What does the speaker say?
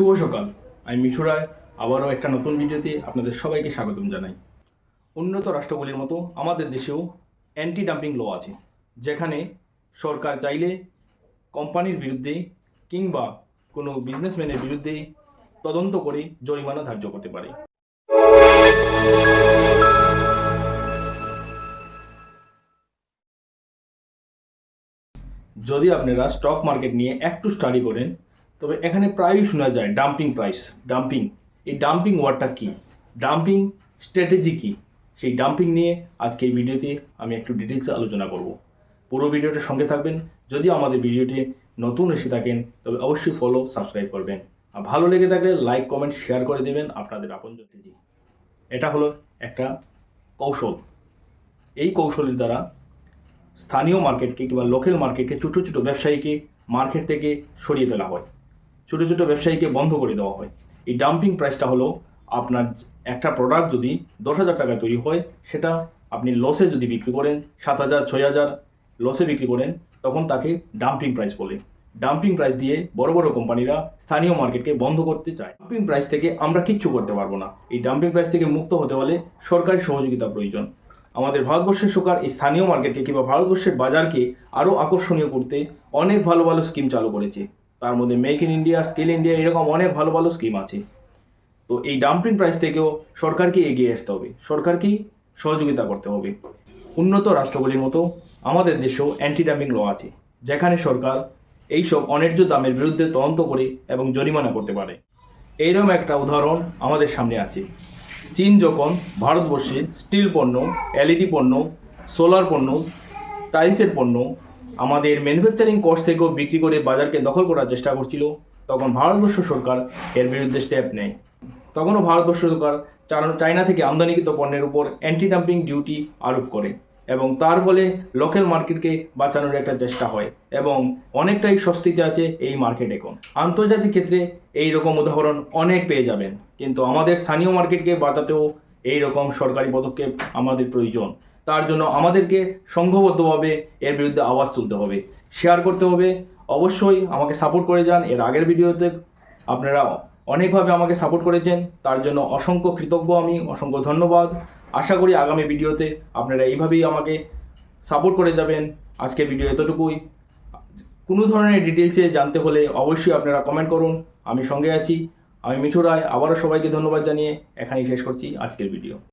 শুভ সকাল। আমি মিঠু রায়, আবারও একটা নতুন ভিডিওতে আপনাদের সবাইকে স্বাগতম জানাই। উন্নত রাষ্ট্রগুলির মতো আমাদের দেশেও অ্যান্টি ডাম্পিং ল আছে, যেখানে সরকার চাইলে কোম্পানির বিরুদ্ধে কিংবা কোনো বিজনেসম্যানের বিরুদ্ধে তদন্ত করে জরিমানা ধার্য করতে পারে। যদি আপনারা স্টক মার্কেট নিয়ে একটু স্টাডি করেন তবে এখানে প্রায়ই শোনা যায় ডাম্পিং প্রাইস ডাম্পিং এই ডাম্পিং ওয়ার্ডটা কী? ডাম্পিং স্ট্র্যাটেজি কী? সেই ডাম্পিং নিয়ে আজকে এই ভিডিওতে আমি একটু ডিটেলসে আলোচনা করব। পুরো ভিডিওটার সঙ্গে থাকবেন। যদি আমাদের ভিডিওটি নতুন এসে থাকেন, তবে অবশ্যই ফলো সাবস্ক্রাইব করবেন। আর ভালো লেগে থাকলে লাইক কমেন্ট শেয়ার করে দেবেন আপনাদের আপন জি এটা হলো একটা কৌশল। এই কৌশলের দ্বারা স্থানীয় মার্কেটকে কিংবা লোকাল মার্কেটকে ছোটো ছোটো ব্যবসায়ীকে মার্কেট থেকে সরিয়ে ফেলা হয়। ছোটো ছোটো ব্যবসায়ীকে বন্ধ করে দেওয়া হয়। এই ডাম্পিং প্রাইসটা হলো আপনার একটা প্রোডাক্ট যদি দশ হাজার টাকায় তৈরি হয়, সেটা আপনি লসে যদি বিক্রি করেন সাত হাজার, ছয় হাজার লসে বিক্রি করেন, তখন তাকে ডাম্পিং প্রাইস বলে। ডাম্পিং প্রাইস দিয়ে বড় বড় কোম্পানিরা স্থানীয় মার্কেটকে বন্ধ করতে চায়। ডাম্পিং প্রাইস থেকে আমরা কিচ্ছু করতে পারব না। এই ডাম্পিং প্রাইস থেকে মুক্ত হতে হলে সরকারি সহযোগিতা প্রয়োজন। আমাদের ভারতবর্ষের সরকার এই স্থানীয় মার্কেটকে কিংবা ভারতবর্ষের বাজারকে আরও আকর্ষণীয় করতে অনেক ভালো ভালো স্কিম চালু করেছে। তার মধ্যে make in India skill India এরকম অনেক ভালো ভালো স্কিম আছে। তো এই ডাম্পিং প্রাইস থেকেও সরকারকে এগিয়ে আসতে হবে। সরকারকেই সহযোগিতা করতে হবে। উন্নত রাষ্ট্রগুলির মতো আমাদের দেশেও অ্যান্টি ডাম্পিং ল আছে, যেখানে সরকার এইসব অন্যায্য দামের বিরুদ্ধে তদন্ত করে এবং জরিমানা করতে পারে। এইরকম একটা উদাহরণ আমাদের সামনে আছে। চীন যখন ভারতবর্ষে স্টিল পণ্য এলইডি পণ্য সোলার পণ্য টাইলসের পণ্য আমাদের ম্যানুফ্যাকচারিং কস্ট থেকেও বিক্রি করে বাজারকে দখল করার চেষ্টা করছিল। তখন ভারতবর্ষ সরকার এর বিরুদ্ধে স্টেপ নেয়। তখনও ভারতবর্ষ সরকার চায়না থেকে আমদানিকৃত পণ্যের উপর অ্যান্টি ডাম্পিং ডিউটি আরোপ করে এবং তার ফলে লোকাল মার্কেটকে বাঁচানোর একটা চেষ্টা হয় এবং অনেকটাই স্বস্তিতে আছে এই মার্কেট এখন। আন্তর্জাতিক ক্ষেত্রে এই রকম উদাহরণ অনেক পেয়ে যাবেন, কিন্তু আমাদের স্থানীয় মার্কেটকে বাঁচাতেও এই রকম সরকারি পদক্ষেপ আমাদের প্রয়োজন। তার জন্য আমাদেরকে সংঘবদ্ধভাবে এর বিরুদ্ধে আওয়াজ তুলতে হবে। শেয়ার করতে হবে। অবশ্যই আমাকে সাপোর্ট করে যান। এর আগের ভিডিওতে আপনারা অনেকভাবে আমাকে সাপোর্ট করেছেন। তার জন্য অসংখ্য কৃতজ্ঞ আমি, অসংখ্য ধন্যবাদ। আশা করি আগামী ভিডিওতে আপনারা এইভাবেই আমাকে সাপোর্ট করে যাবেন। আজকের ভিডিও এতটুকুই। কোনো ধরনের ডিটেলসে জানতে হলে অবশ্যই আপনারা কমেন্ট করুন। আমি সঙ্গে আছি। আমি মিঠু রায়। আবারও সবাইকে ধন্যবাদ জানিয়ে এখানেই শেষ করছি আজকের ভিডিও